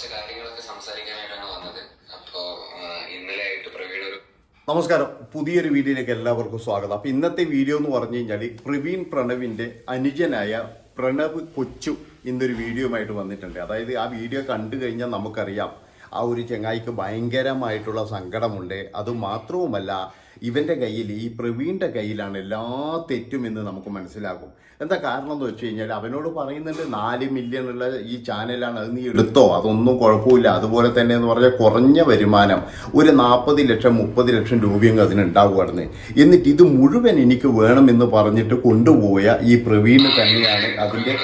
കുറച്ച് കാര്യങ്ങളൊക്കെ സംസാരിക്കാനായിട്ടാണ് വന്നത്. അപ്പോ ഇന്നലെ ആയിട്ട് ഒരു നമസ്കാരം. പുതിയൊരു വീഡിയോയിലേക്ക് എല്ലാവർക്കും സ്വാഗതം. അപ്പൊ ഇന്നത്തെ വീഡിയോ എന്ന് പറഞ്ഞു കഴിഞ്ഞാൽ പ്രവീൺ പ്രണവിന്റെ അനുജനായ പ്രണവ് കൊച്ചു ഇന്നൊരു വീഡിയോയുമായിട്ട് വന്നിട്ടുണ്ട്. അതായത് ആ വീഡിയോ കണ്ടു കഴിഞ്ഞാൽ നമുക്കറിയാം ആ ഒരു ചങ്ങായിക്ക് ഭയങ്കരമായിട്ടുള്ള സങ്കടമുണ്ട്. അത് മാത്രവുമല്ല ഇവന്റെ കയ്യിൽ ഈ പ്രവീണിന്റെ കയ്യിലാണ് എല്ലാ തെറ്റും എന്ന് നമുക്ക് മനസ്സിലാകും. എന്താ കാരണം എന്ന് വെച്ച് കഴിഞ്ഞാൽ അവനോട് പറയുന്നുണ്ട് നാല് മില്യൺ ഉള്ള ഈ ചാനലാണ് അത് നീ എടുത്തോ? അതൊന്നും കുഴപ്പമില്ല. അതുപോലെ തന്നെ എന്ന് പറഞ്ഞാൽ കുറഞ്ഞ വരുമാനം ഒരു നാൽപ്പത് ലക്ഷം മുപ്പത് ലക്ഷം രൂപയെങ്കിലും അതിനുണ്ടാവുകയായിരുന്നു എന്നിട്ട് ഇത് മുഴുവൻ എനിക്ക് വേണമെന്ന് പറഞ്ഞിട്ട് കൊണ്ടുപോയ ഈ പ്രവീണ് തന്നെയാണ് അതിന്റെ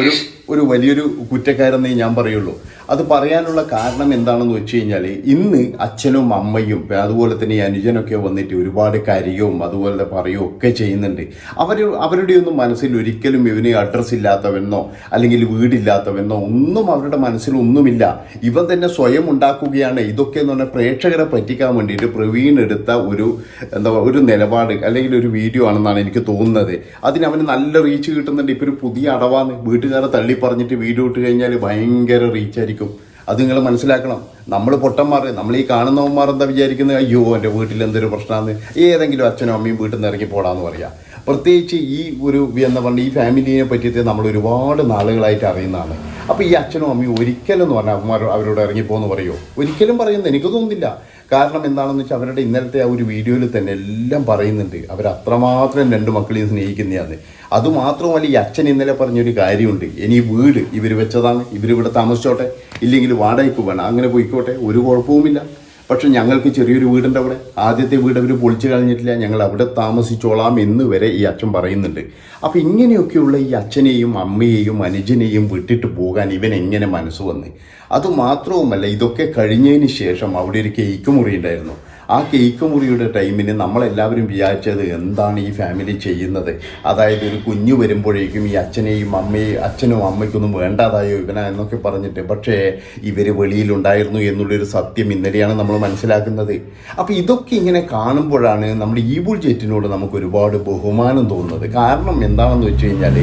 ഒരു ഒരു വലിയൊരു കുറ്റക്കാരെന്നേ ഞാൻ പറയുള്ളൂ. അത് പറയാനുള്ള കാരണം എന്താണെന്ന് വെച്ച് കഴിഞ്ഞാൽ ഇന്ന് അച്ഛനും അമ്മയും അതുപോലെ തന്നെ അനുജനൊക്കെ വന്നിട്ട് ഒരുപാട് കരിയും അതുപോലെ പറയുകയും ഒക്കെ ചെയ്യുന്നുണ്ട്. അവർ അവരുടെയൊന്നും മനസ്സിൽ ഒരിക്കലും ഇവന് അഡ്രസ്സ് ഇല്ലാത്തവെന്നോ അല്ലെങ്കിൽ വീടില്ലാത്തവെന്നോ ഒന്നും അവരുടെ മനസ്സിൽ ഒന്നുമില്ല. ഇവൻ തന്നെ സ്വയം ഉണ്ടാക്കുകയാണ്. ഇതൊക്കെ എന്ന് പറഞ്ഞാൽ പ്രേക്ഷകരെ പറ്റിക്കാൻ വേണ്ടിയിട്ട് പ്രവീൺ എടുത്ത ഒരു എന്താ ഒരു നിലപാട് അല്ലെങ്കിൽ ഒരു വീഡിയോ ആണെന്നാണ് എനിക്ക് തോന്നുന്നത്. അതിന് അവന് നല്ല റീച്ച് കിട്ടുന്നുണ്ട്. ഇപ്പോൾ ഒരു പുതിയ അടവാന്ന് വീട്ടുകാരെ തള്ളി പറഞ്ഞിട്ട് വീഡിയോ ഇട്ട് കഴിഞ്ഞാൽ ഭയങ്കര റീച്ച് ആയിരിക്കും. അത് നിങ്ങൾ മനസ്സിലാക്കണം. നമ്മൾ പൊട്ടന്മാർ നമ്മൾ ഈ കാണുന്നവന്മാർ എന്താ വിചാരിക്കുന്നത് അയ്യോ എന്റെ വീട്ടിൽ എന്തൊരു പ്രശ്നമാണ് ഏതെങ്കിലും അച്ഛനും അമ്മയും വീട്ടിൽ നിന്ന് ഇറങ്ങി പോടാന്ന് പറയാം. പ്രത്യേകിച്ച് ഈ ഒരു എന്താ പറയുക ഈ ഫാമിലിയെ പറ്റിയിട്ട് നമ്മൾ ഒരുപാട് നാളുകളായിട്ട് അറിയുന്നതാണ്. അപ്പോൾ ഈ അച്ഛനും അമ്മയും ഒരിക്കലും എന്ന് പറഞ്ഞാൽ അമ്മമാർ അവരോട് ഇറങ്ങിപ്പോന്ന് പറയുമോ ഒരിക്കലും പറയുന്നത് എനിക്ക് തോന്നുന്നില്ല. കാരണം എന്താണെന്ന് വെച്ചാൽ അവരുടെ ഇന്നലത്തെ ആ ഒരു വീഡിയോയിൽ തന്നെ എല്ലാം പറയുന്നുണ്ട്. അവർ അത്രമാത്രം രണ്ട് മക്കളെയും സ്നേഹിക്കുന്നതാണ് അതുമാത്രമല്ല ഈ അച്ഛൻ ഇന്നലെ പറഞ്ഞൊരു കാര്യമുണ്ട്. ഇനി വീട് ഇവർ വെച്ചതാണ് ഇവരിവിടെ താമസിച്ചോട്ടെ ഇല്ലെങ്കിൽ വാടകയ്ക്ക് വേണം അങ്ങനെ പോയിക്കോട്ടെ ഒരു കുഴപ്പവുമില്ല. പക്ഷെ ഞങ്ങൾക്ക് ചെറിയൊരു വീടുണ്ട് അവിടെ. ആദ്യത്തെ വീട് അവർ പൊളിച്ചു കളഞ്ഞിട്ടില്ല. ഞങ്ങൾ അവിടെ താമസിച്ചോളാം എന്ന് വരെ ഈ അച്ഛൻ പറയുന്നുണ്ട്. അപ്പം ഇങ്ങനെയൊക്കെയുള്ള ഈ അച്ഛനെയും അമ്മയെയും അനുജനെയും വിട്ടിട്ട് പോകാൻ ഇവൻ എങ്ങനെ മനസ്സ് വന്ന്? അതുമാത്രവുമല്ല ഇതൊക്കെ കഴിഞ്ഞതിന് ശേഷം അവിടെ ഒരു കേക്ക് മുറി ഉണ്ടായിരുന്നു ആ കേക്ക് മുറിയുടെ ടൈമിന് നമ്മളെല്ലാവരും വിചാരിച്ചത് എന്താണ് ഈ ഫാമിലി ചെയ്യുന്നത്? അതായത് ഒരു കുഞ്ഞു വരുമ്പോഴേക്കും ഈ അച്ഛനെയും അമ്മയും അച്ഛനും അമ്മയ്ക്കൊന്നും വേണ്ടാതായോ ഇവന എന്നൊക്കെ പറഞ്ഞിട്ട് പക്ഷേ ഇവർ വെളിയിലുണ്ടായിരുന്നു എന്നുള്ളൊരു സത്യം ഇന്നലെയാണ് നമ്മൾ മനസ്സിലാക്കുന്നത്. അപ്പോൾ ഇതൊക്കെ ഇങ്ങനെ കാണുമ്പോഴാണ് നമ്മുടെ ഈബുൾ ജെറ്റിനോട് നമുക്ക് ഒരുപാട് ബഹുമാനം തോന്നുന്നത്. കാരണം എന്താണെന്ന് വെച്ച് കഴിഞ്ഞാൽ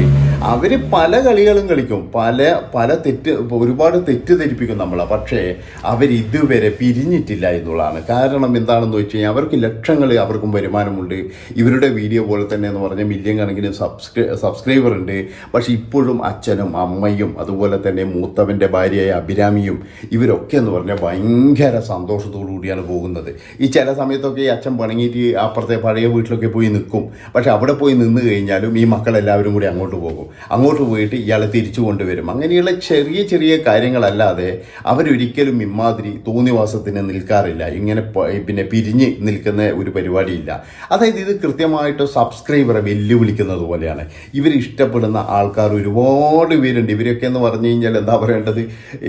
അവർ പല കളികളും കളിക്കും. പല പല തെറ്റ് ഒരുപാട് തെറ്റിദ്ധരിപ്പിക്കും നമ്മളെ. പക്ഷേ അവരിതുവരെ പിരിഞ്ഞിട്ടില്ല എന്നുള്ളതാണ്. കാരണം എന്താണെന്ന് വെച്ച് കഴിഞ്ഞാൽ അവർക്ക് ലക്ഷങ്ങൾ അവർക്കും വരുമാനമുണ്ട്. ഇവരുടെ വീഡിയോ പോലെ തന്നെ എന്ന് പറഞ്ഞാൽ മില്യൺ കണക്കിന് സബ്സ്ക്രൈ സബ്സ്ക്രൈബർ ഉണ്ട്. പക്ഷേ ഇപ്പോഴും അച്ഛനും അമ്മയും അതുപോലെ തന്നെ മൂത്തവന്റെ ഭാര്യയായ അഭിരാമിയും ഇവരൊക്കെ എന്ന് പറഞ്ഞാൽ ഭയങ്കര സന്തോഷത്തോടു കൂടിയാണ് പോകുന്നത്. ഈ ചില സമയത്തൊക്കെ ഈ അച്ഛൻ പണങ്ങിയിട്ട് അപ്പുറത്തെ പഴയ വീട്ടിലൊക്കെ പോയി നിൽക്കും. പക്ഷെ അവിടെ പോയി നിന്ന് കഴിഞ്ഞാലും ഈ മക്കളെല്ലാവരും കൂടി അങ്ങോട്ട് പോകും. അങ്ങോട്ട് പോയിട്ട് ഇയാളെ തിരിച്ചു കൊണ്ടുവരും. അങ്ങനെയുള്ള ചെറിയ ചെറിയ കാര്യങ്ങളല്ലാതെ അവരൊരിക്കലും ഇമാതിരി തോന്നിവാസത്തിന് നിൽക്കാറില്ല. ഇങ്ങനെ പിന്നെ പിരിഞ്ഞ് നിൽക്കുന്ന ഒരു പരിപാടിയില്ല. അതായത് ഇത് കൃത്യമായിട്ട് സബ്സ്ക്രൈബറെ വെല്ലുവിളിക്കുന്നത് പോലെയാണ്. ഇവർ ഇഷ്ടപ്പെടുന്ന ആൾക്കാർ ഒരുപാട് പേരുണ്ട്. ഇവരൊക്കെ എന്ന് പറഞ്ഞു കഴിഞ്ഞാൽ എന്താ പറയേണ്ടത്?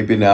പിന്നെ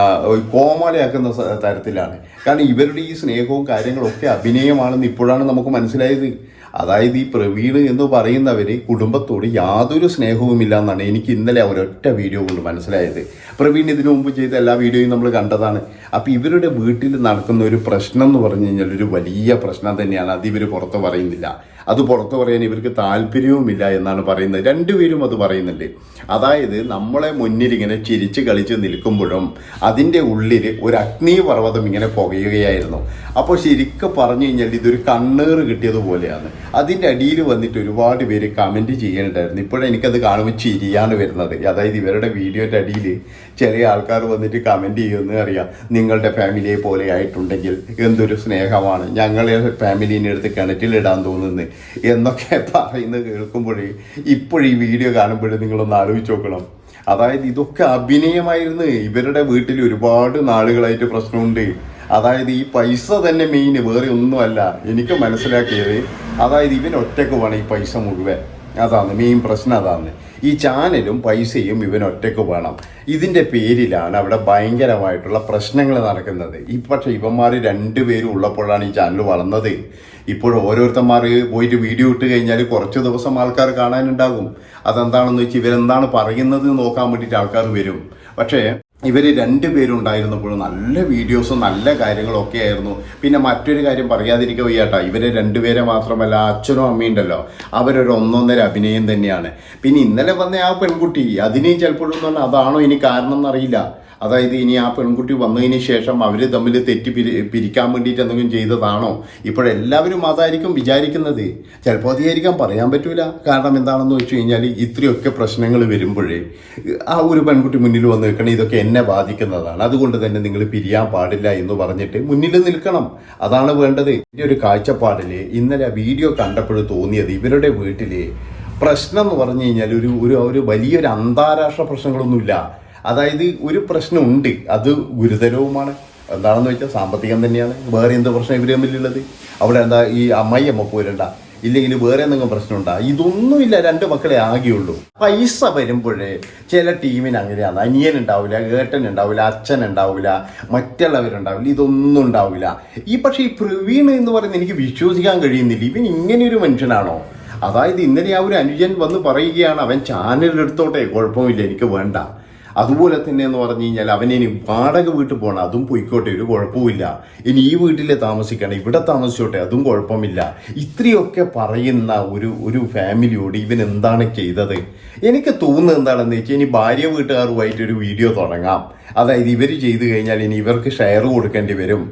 കോമാളിയാക്കുന്ന സ- തരത്തിലാണ്. കാരണം ഇവരുടെ ഈ സ്നേഹവും കാര്യങ്ങളൊക്കെ അഭിനയമാണെന്ന് ഇപ്പോഴാണ് നമുക്ക് മനസ്സിലായത്. അതായത് ഈ പ്രവീൺ എന്ന് പറയുന്നവര് കുടുംബത്തോട് യാതൊരു സ്നേഹവുമില്ല എന്നാണ് എനിക്ക് ഇന്നലെ ഒരൊറ്റ വീഡിയോ കൊണ്ട് മനസ്സിലായത്. പ്രവീൺ ഇതിനു മുമ്പ് ചെയ്ത എല്ലാ വീഡിയോയും നമ്മൾ കണ്ടതാണ്. അപ്പോൾ ഇവരുടെ വീട്ടിൽ നടക്കുന്ന ഒരു പ്രശ്നം എന്ന് പറഞ്ഞു കഴിഞ്ഞാൽ ഒരു വലിയ പ്രശ്നം തന്നെയാണ്. അത് ഇവർ പുറത്ത് പറയുന്നില്ല. അത് പുറത്ത് പറയാൻ ഇവർക്ക് താല്പര്യവുമില്ല എന്നാണ് പറയുന്നത്. രണ്ടുപേരും അത് പറയുന്നുണ്ട്. അതായത് നമ്മളെ മുന്നിൽ ഇങ്ങനെ ചിരിച്ച് കളിച്ച് നിൽക്കുമ്പോഴും അതിന്റെ ഉള്ളിൽ ഒരു അഗ്നിപർവതം ഇങ്ങനെ പുകയുകയായിരുന്നു. അപ്പോൾ ശരിക്കും പറഞ്ഞു കഴിഞ്ഞാൽ ഇതൊരു കണ്ണേറ് കിട്ടിയതുപോലെയാണ് അതിന്റെ അടിയിൽ വന്നിട്ട് ഒരുപാട് പേര് കമന്റ് ചെയ്യുന്നുണ്ടായിരുന്നു. ഇപ്പോഴെനിക്കത് കാണുമ്പോൾ ചിരിയാണ് വരുന്നത്. അതായത് ഇവരുടെ വീഡിയോന്റെ അടിയിൽ ചില ആൾക്കാർ വന്നിട്ട് കമന്റ് ചെയ്യുമെന്ന് അറിയാം. നിങ്ങളുടെ ഫാമിലിയെ പോലെ ആയിട്ടുണ്ടെങ്കിൽ എന്തൊരു സ്നേഹമാണ്. ഞങ്ങളെ ഫാമിലീന്റെ അടുത്ത് കിണറ്റിലിടാൻ തോന്നുന്നു എന്നൊക്കെ പറയുന്നത് കേൾക്കുമ്പോഴേ ഇപ്പോഴീ വീഡിയോ കാണുമ്പോഴേ നിങ്ങളൊന്ന് ആലോചിച്ച് നോക്കണം. അതായത് ഇതൊക്കെ അഭിനയമായിരുന്നു. ഇവരുടെ വീട്ടിൽ ഒരുപാട് നാളുകളായിട്ട് പ്രശ്നമുണ്ട്. അതായത് ഈ പൈസ തന്നെ മെയിൻ വേറെ ഒന്നുമല്ല. എനിക്ക് മനസ്സിലാക്കിയത് അതായത് ഇവൻ ഒറ്റയ്ക്ക് വേണം ഈ പൈസ മുഴുവൻ. അതാണ് മെയിൻ പ്രശ്നം അതാണ്. ഈ ചാനലും പൈസയും ഇവൻ ഒറ്റയ്ക്ക് വേണം. ഇതിന്റെ പേരിലാണ് അവിടെ ഭയങ്കരമായിട്ടുള്ള പ്രശ്നങ്ങൾ നടക്കുന്നത്. ഈ പക്ഷേ ഇവന്മാർ രണ്ടുപേരും ഉള്ളപ്പോഴാണ് ഈ ചാനൽ വളർന്നത്. ഇപ്പോൾ ഓരോരുത്തന്മാർ പോയിട്ട് വീഡിയോ ഇട്ട് കഴിഞ്ഞാൽ കുറച്ച് ദിവസം ആൾക്കാർ കാണാനുണ്ടാകും. അതെന്താണെന്ന് വെച്ചാൽ ഇവരെന്താണ് പറയുന്നത് നോക്കാൻ വേണ്ടിയിട്ട് ആൾക്കാർ വരും. പക്ഷേ ഇവർ രണ്ടുപേരും ഉണ്ടായിരുന്നപ്പോൾ നല്ല വീഡിയോസും നല്ല കാര്യങ്ങളൊക്കെ ആയിരുന്നു. പിന്നെ മറ്റൊരു കാര്യം പറയാതിരിക്കുക വയ്യാട്ടാ. ഇവരെ രണ്ടുപേരെ മാത്രമല്ല അച്ഛനും അമ്മയും ഉണ്ടല്ലോ. അവരൊരു ഒന്നൊന്നര അഭിനയം തന്നെയാണ്. പിന്നെ ഇന്നലെ വന്ന ആ പെൺകുട്ടി അതിനെയും ചിലപ്പോഴൊന്നും അതാണോ ഇനി കാരണം എന്നറിയില്ല അതായത് ഇനി ആ പെൺകുട്ടി വന്നതിന് ശേഷം അവർ തമ്മിൽ തെറ്റി പിരി പിരിക്കാൻ വേണ്ടിയിട്ട് എന്തെങ്കിലും ചെയ്തതാണോ? ഇപ്പോഴെല്ലാവരും അതായിരിക്കും വിചാരിക്കുന്നത്. ചിലപ്പോൾ അധികാരിക്കാൻ പറയാൻ പറ്റൂല. കാരണം എന്താണെന്ന് വെച്ച് കഴിഞ്ഞാൽ ഇത്രയൊക്കെ പ്രശ്നങ്ങൾ വരുമ്പോഴേ ആ ഒരു പെൺകുട്ടി മുന്നിൽ വന്ന് നിൽക്കണം ഇതൊക്കെ എന്നെ ബാധിക്കുന്നതാണ്. അതുകൊണ്ട് തന്നെ നിങ്ങൾ പിരിയാൻ പാടില്ല എന്ന് പറഞ്ഞിട്ട് മുന്നിൽ നിൽക്കണം. അതാണ് വേണ്ടത്. എന്റെ ഒരു കാഴ്ചപ്പാടിൽ ഇന്നലെ വീഡിയോ കണ്ടപ്പോൾ തോന്നിയത് ഇവരുടെ വീട്ടിൽ പ്രശ്നം എന്ന് പറഞ്ഞു കഴിഞ്ഞാൽ ഒരു ഒരു വലിയൊരു അന്താരാഷ്ട്ര പ്രശ്നങ്ങളൊന്നുമില്ല. അതായത് ഒരു പ്രശ്നമുണ്ട് അത് ഗുരുതരവുമാണ്. എന്താണെന്ന് വെച്ചാൽ സാമ്പത്തികം തന്നെയാണ്. വേറെ എന്ത് പ്രശ്നം ഇവർ തമ്മിലുള്ളത് അവിടെ എന്താ ഈ അമ്മായി അമ്മ പോരണ്ട. ഇല്ലെങ്കിൽ വേറെ എന്തെങ്കിലും പ്രശ്നമുണ്ടാ ഇതൊന്നുമില്ല രണ്ട് മക്കളെ ആകെയുള്ളൂ. പൈസ വരുമ്പോഴേ ചില ടീമിന് അങ്ങനെയാണ്. അനിയൻ ഉണ്ടാവില്ല ഏട്ടൻ ഉണ്ടാവില്ല അച്ഛൻ ഉണ്ടാവില്ല മറ്റുള്ളവരുണ്ടാവില്ല ഇതൊന്നും ഉണ്ടാവില്ല. ഈ പക്ഷേ ഈ പ്രവീൺ എന്ന് പറയുന്നത് എനിക്ക് വിശ്വസിക്കാൻ കഴിയുന്നില്ല. ഇവൻ ഇങ്ങനെ ഒരു മനുഷ്യനാണോ? അതായത് ഇന്നലെ ആ ഒരു അനുജൻ വന്ന് പറയുകയാണ് അവൻ ചാനൽ എടുത്തോട്ടെ കുഴപ്പമില്ല എനിക്ക് വേണ്ട. അതുപോലെ തന്നെ എന്ന് പറഞ്ഞു കഴിഞ്ഞാൽ അവനിനി വാടക വീട്ടിൽ പോകണം. അതും പോയിക്കോട്ടെ ഒരു കുഴപ്പമില്ല ഇനി ഈ വീട്ടിൽ താമസിക്കണം ഇവിടെ താമസിച്ചോട്ടെ അതും കുഴപ്പമില്ല. ഇത്രയൊക്കെ പറയുന്ന ഒരു ഒരു ഫാമിലിയോട് ഇവൻ എന്താണ് ചെയ്തത്? എനിക്ക് തോന്നുന്നത് എന്താണെന്ന് വെച്ചാൽ ഇനി ഭാര്യ വീട്ടുകാരുമായിട്ട് ഒരു വീഡിയോ തുടങ്ങാം. അതായത് ഇവർ ചെയ്തു കഴിഞ്ഞാൽ ഇനി ഇവർക്ക് ഷെയർ കൊടുക്കേണ്ടി വരും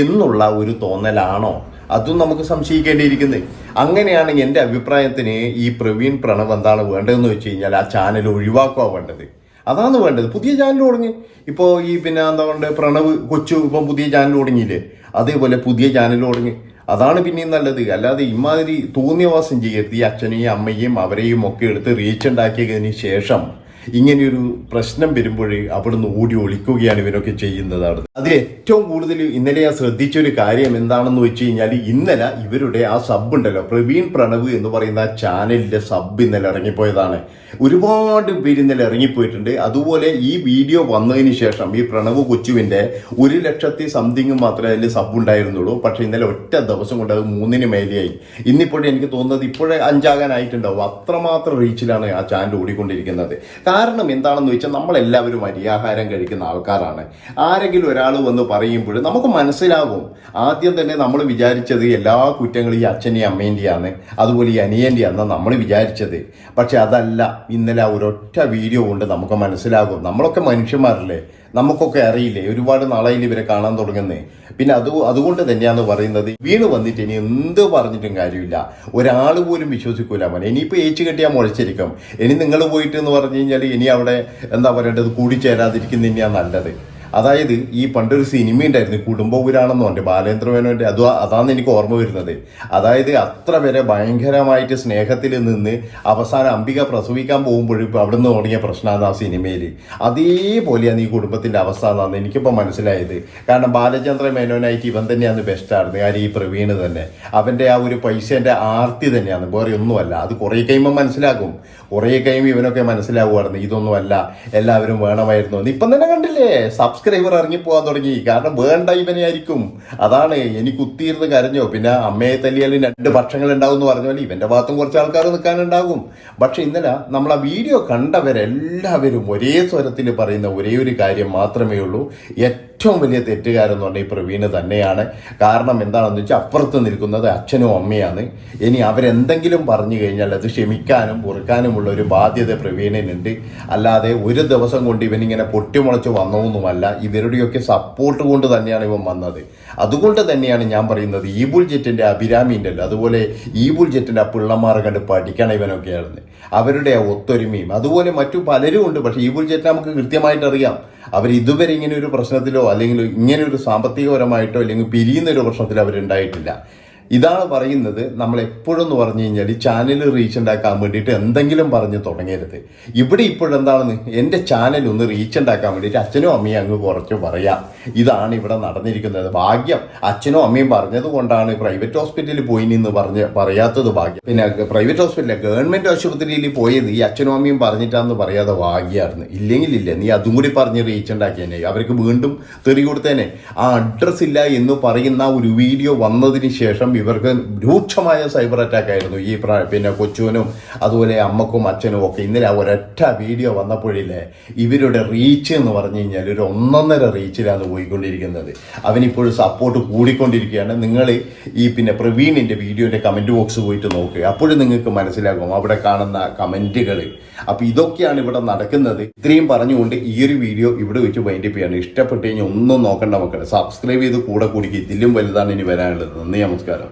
എന്നുള്ള ഒരു തോന്നലാണോ? അതും നമുക്ക് സംശയിക്കേണ്ടിയിരിക്കുന്നത് അങ്ങനെയാണെങ്കിൽ എന്റെ അഭിപ്രായത്തിന് ഈ പ്രവീൺ പ്രണവ് എന്താണ് വേണ്ടതെന്ന് വെച്ച് കഴിഞ്ഞാൽ ആ ചാനൽ ഒഴിവാക്കുക വേണ്ടത്. അതാണ് വേണ്ടത്. പുതിയ ചാനൽ തുടങ്ങി. ഇപ്പോൾ ഈ പിന്നെ എന്താ പറയുക പ്രണവ് കൊച്ചു ഇപ്പം പുതിയ ചാനൽ തുടങ്ങിയില്ലേ? അതേപോലെ പുതിയ ചാനൽ തുടങ്ങി. അതാണ് പിന്നെയും നല്ലത്. അല്ലാതെ ഇമാതിരി തോന്നിയവാസം ചെയ്യരുത്. ഈ അച്ഛനെയും അമ്മയെയും അവരെയും ഒക്കെ എടുത്ത് റീച്ച് ഉണ്ടാക്കിയതിന് ശേഷം ഇങ്ങനെയൊരു പ്രശ്നം വരുമ്പോഴേ അവിടുന്ന് ഓടി ഒളിക്കുകയാണ് ഇവരൊക്കെ ചെയ്യുന്നതാണ്. അതിൽ ഏറ്റവും കൂടുതൽ ഇന്നലെ ഞാൻ ശ്രദ്ധിച്ച ഒരു കാര്യം എന്താണെന്ന് വെച്ച് കഴിഞ്ഞാൽ ഇന്നലെ ഇവരുടെ ആ സബ് ഉണ്ടല്ലോ പ്രവീൺ പ്രണവ് എന്ന് പറയുന്ന ആ ചാനലിന്റെ സബ് ഇന്നലെ ഇറങ്ങിപ്പോയതാണ്. ഒരുപാട് പേര് ഇന്നലെ ഇറങ്ങിപ്പോയിട്ടുണ്ട്. അതുപോലെ ഈ വീഡിയോ വന്നതിന് ശേഷം ഈ പ്രണവ് കൊച്ചുവിന്റെ ഒരു ലക്ഷത്തി സംതിങ് മാത്രമേ അതിൽ സബ് ഉണ്ടായിരുന്നുള്ളൂ. പക്ഷെ ഇന്നലെ ഒറ്റ ദിവസം കൊണ്ട് അത് മൂന്നിന് മേലെയായി ഇന്നിപ്പോഴും എനിക്ക് തോന്നുന്നത് ഇപ്പോഴേ അഞ്ചാകാനായിട്ടുണ്ടാവും. അത്രമാത്രം റീച്ചിലാണ് ആ ചാനൽ ഓടിക്കൊണ്ടിരിക്കുന്നത്. കാരണം എന്താണെന്ന് വെച്ചാൽ നമ്മളെല്ലാവരും അരിയാഹാരം കഴിക്കുന്ന ആൾക്കാരാണ്. ആരെങ്കിലും ഒരാൾ വന്ന് പറയുമ്പോൾ നമുക്ക് മനസ്സിലാകും. ആദ്യം തന്നെ നമ്മൾ വിചാരിച്ചത് എല്ലാ കുറ്റങ്ങളും ഈ അച്ഛന്റെയും അമ്മേന്റെയാണ്. അതുപോലെ ഈ അനിയന്റെയാണ് നമ്മൾ വിചാരിച്ചത്. പക്ഷെ അതല്ല ഇന്നലെ ഒരൊറ്റ വീഡിയോ കൊണ്ട് നമുക്ക് മനസ്സിലാകും. നമ്മളൊക്കെ മനുഷ്യന്മാരല്ലേ? നമുക്കൊക്കെ അറിയില്ലേ? ഒരുപാട് നാളായി ഇവരെ കാണാൻ തുടങ്ങുന്നേ. പിന്നെ അത് അതുകൊണ്ട് തന്നെയാണ് പറയുന്നത് വീണ് വന്നിട്ട് ഇനി എന്ത് പറഞ്ഞിട്ടും കാര്യമില്ല. ഒരാൾ പോലും വിശ്വസിക്കൂല മോനെ. ഇനിയിപ്പോൾ ഏച്ചു കെട്ടിയാൽ മുഴച്ചിരിക്കും. ഇനി നിങ്ങൾ പോയിട്ട് എന്ന് പറഞ്ഞു കഴിഞ്ഞാൽ ഇനി അവിടെ എന്താ പറയേണ്ടത് കൂടിച്ചേരാതിരിക്കുന്ന തന്നെയാണ് നല്ലത്. അതായത് ഈ പണ്ടൊരു സിനിമ ഉണ്ടായിരുന്നു കുടുംബപുരാണെന്ന് പറഞ്ഞു ബാലേന്ദ്ര മേനോന്റെ അത് അതാണ് എനിക്ക് ഓർമ്മ വരുന്നത്. അതായത് അത്ര വരെ ഭയങ്കരമായിട്ട് സ്നേഹത്തിൽ നിന്ന് അവസാനം അംബിക പ്രസവിക്കാൻ പോകുമ്പോഴും ഇപ്പൊ അവിടുന്ന് തുടങ്ങിയ പ്രശ്നമാണ് ആ സിനിമയിൽ അതേപോലെയാണ് ഈ കുടുംബത്തിന്റെ അവസ്ഥ എന്നാണ് എനിക്കിപ്പോൾ മനസ്സിലായത്. കാരണം ബാലചന്ദ്ര മേനോനായിട്ട് ഇവൻ തന്നെയാണ് ബെസ്റ്റായിരുന്നു കാര്യം ഈ പ്രവീൺ തന്നെ. അവന്റെ ആ ഒരു പൈസേന്റെ ആർത്തി തന്നെയാണ് വേറെ ഒന്നുമല്ല. അത് കുറേ കഴിയുമ്പോൾ മനസ്സിലാക്കും കുറേ കഴിയുമ്പോൾ ഇവനൊക്കെ മനസ്സിലാവുമായിരുന്നു ഇതൊന്നുമല്ല എല്ലാവരും വേണമായിരുന്നു ഇപ്പം തന്നെ കണ്ടില്ലേ? സബ്സ്ക്രൈബർ ഇറങ്ങിപ്പോകാൻ തുടങ്ങി. കാരണം വേണ്ട ഇവനെ ആയിരിക്കും. അതാണ് എനിക്ക് കുത്തിയിരുന്ന് കരഞ്ഞോ. പിന്നെ അമ്മയെ തല്ലിയാലും രണ്ട് പക്ഷങ്ങൾ ഉണ്ടാവും എന്ന് പറഞ്ഞ. പോലെ ഇവന്റെ ഭാഗത്തും കുറച്ച് ആൾക്കാർ നിൽക്കാനുണ്ടാകും പക്ഷെ ഇന്നലെ നമ്മൾ ആ വീഡിയോ കണ്ടവരെല്ലാവരും ഒരേ സ്വരത്തിൽ പറയുന്ന ഒരേ ഒരു കാര്യം മാത്രമേ ഉള്ളൂ. ഏറ്റവും വലിയ തെറ്റുകാരെന്ന് പറഞ്ഞാൽ ഈ പ്രവീണ് തന്നെയാണ്. കാരണം എന്താണെന്ന് വെച്ചാൽ അപ്പുറത്ത് നിൽക്കുന്നത് അച്ഛനും അമ്മയാണ്. ഇനി അവരെന്തെങ്കിലും പറഞ്ഞു കഴിഞ്ഞാൽ അത് ക്ഷമിക്കാനും പൊറുക്കാനുമുള്ള ഒരു ബാധ്യത പ്രവീണിനുണ്ട്. അല്ലാതെ ഒരു ദിവസം കൊണ്ട് ഇവനിങ്ങനെ പൊട്ടിമുളച്ച് വന്നതൊന്നുമല്ല ഇവരുടെയൊക്കെ സപ്പോർട്ട് കൊണ്ട് തന്നെയാണ് ഇവൻ വന്നത്. അതുകൊണ്ട് തന്നെയാണ് ഞാൻ പറയുന്നത് ഈബുൾ ജെറ്റിന്റെ അഭിരാമി ഉണ്ടല്ലോ. അതുപോലെ ഈബുൾ ബുൾജെറ്റിന്റെ ആ പിള്ളമാരെ കണ്ട് പഠിക്കണം ഇവനൊക്കെയാണ് അവരുടെ ആ ഒത്തൊരുമയും അതുപോലെ മറ്റു പലരും ഉണ്ട്. പക്ഷേ ഈബുൾ ജെറ്റ് നമുക്ക് കൃത്യമായിട്ട് അറിയാം. അവർ ഇതുവരെ ഇങ്ങനെ ഒരു പ്രശ്നത്തിലോ അല്ലെങ്കിൽ ഇങ്ങനെ ഒരു സാമ്പത്തികപരമായിട്ടോ അല്ലെങ്കിൽ പിരിയുന്ന ഒരു പ്രശ്നത്തിലോ അവരുണ്ടായിട്ടില്ല. ഇതാണ് പറയുന്നത് നമ്മൾ എപ്പോഴും എന്ന് പറഞ്ഞു കഴിഞ്ഞാൽ ചാനൽ റീച്ച് ഉണ്ടാക്കാൻ വേണ്ടിയിട്ട് എന്തെങ്കിലും പറഞ്ഞ് തുടങ്ങരുത്. ഇവിടെ ഇപ്പോഴെന്താണെന്ന് എന്റെ ചാനൽ ഒന്ന് റീച്ച് ഉണ്ടാക്കാൻ വേണ്ടിയിട്ട് അച്ഛനും അമ്മയും അങ്ങ് കുറച്ച് പറയാം. ഇതാണ് ഇവിടെ നടന്നിരിക്കുന്നത് ഭാഗ്യം. അച്ഛനും അമ്മയും പറഞ്ഞത് കൊണ്ടാണ് പ്രൈവറ്റ് ഹോസ്പിറ്റലിൽ പോയി നിന്ന് പറഞ്ഞ് പറയാത്തത് ഭാഗ്യം. പിന്നെ പ്രൈവറ്റ് ഹോസ്പിറ്റലിൽ ഗവൺമെന്റ് ആശുപത്രിയിൽ പോയത് ഈ അച്ഛനും അമ്മയും പറഞ്ഞിട്ടാന്ന് പറയാതെ ഭാഗ്യമായിരുന്നു ഇല്ലെങ്കിൽ ഇല്ല നീ അതും കൂടി പറഞ്ഞ് റീച്ച് ഉണ്ടാക്കിയേനെ. അവർക്ക് വീണ്ടും തെറി കൊടുത്തേനെ. ആ അഡ്രസ് ഇല്ല എന്ന് പറയുന്ന ഒരു വീഡിയോ വന്നതിന് ശേഷം ഇവർക്ക് രൂക്ഷമായ സൈബർ അറ്റാക്ക് ആയിരുന്നു ഈ പിന്നെ കൊച്ചുവിനും അതുപോലെ അമ്മക്കും അച്ഛനും ഒക്കെ ഇന്നലെ ആ ഒരൊറ്റ വീഡിയോ വന്നപ്പോഴില്ലേ ഇവരുടെ റീച്ച് എന്ന് പറഞ്ഞു കഴിഞ്ഞാൽ ഒരു ഒന്നൊന്നര റീച്ചിലാണ് പോയിക്കൊണ്ടിരിക്കുന്നത്. അവനിപ്പോഴും സപ്പോർട്ട് കൂടിക്കൊണ്ടിരിക്കുകയാണ്. നിങ്ങൾ ഈ പിന്നെ പ്രവീണിന്റെ വീഡിയോന്റെ കമന്റ് ബോക്സ് പോയിട്ട് നോക്കുക അപ്പോഴും നിങ്ങൾക്ക് മനസ്സിലാകും അവിടെ കാണുന്ന കമന്റുകൾ അപ്പോൾ ഇതൊക്കെയാണ് ഇവിടെ നടക്കുന്നത്. ഇത്രയും പറഞ്ഞുകൊണ്ട് ഈ ഒരു വീഡിയോ ഇവിടെ വെച്ച് വൈൻഡപ്പ് ചെയ്യാണ്. ഇഷ്ടപ്പെട്ട് കഴിഞ്ഞാൽ ഒന്നും നോക്കണ്ട മക്കളെ. സബ്സ്ക്രൈബ് ചെയ്ത് കൂടെ കൂടി ഇതിലും വലുതാണ് ഇനി വരാനുള്ളത്. നന്ദി നമസ്കാരം.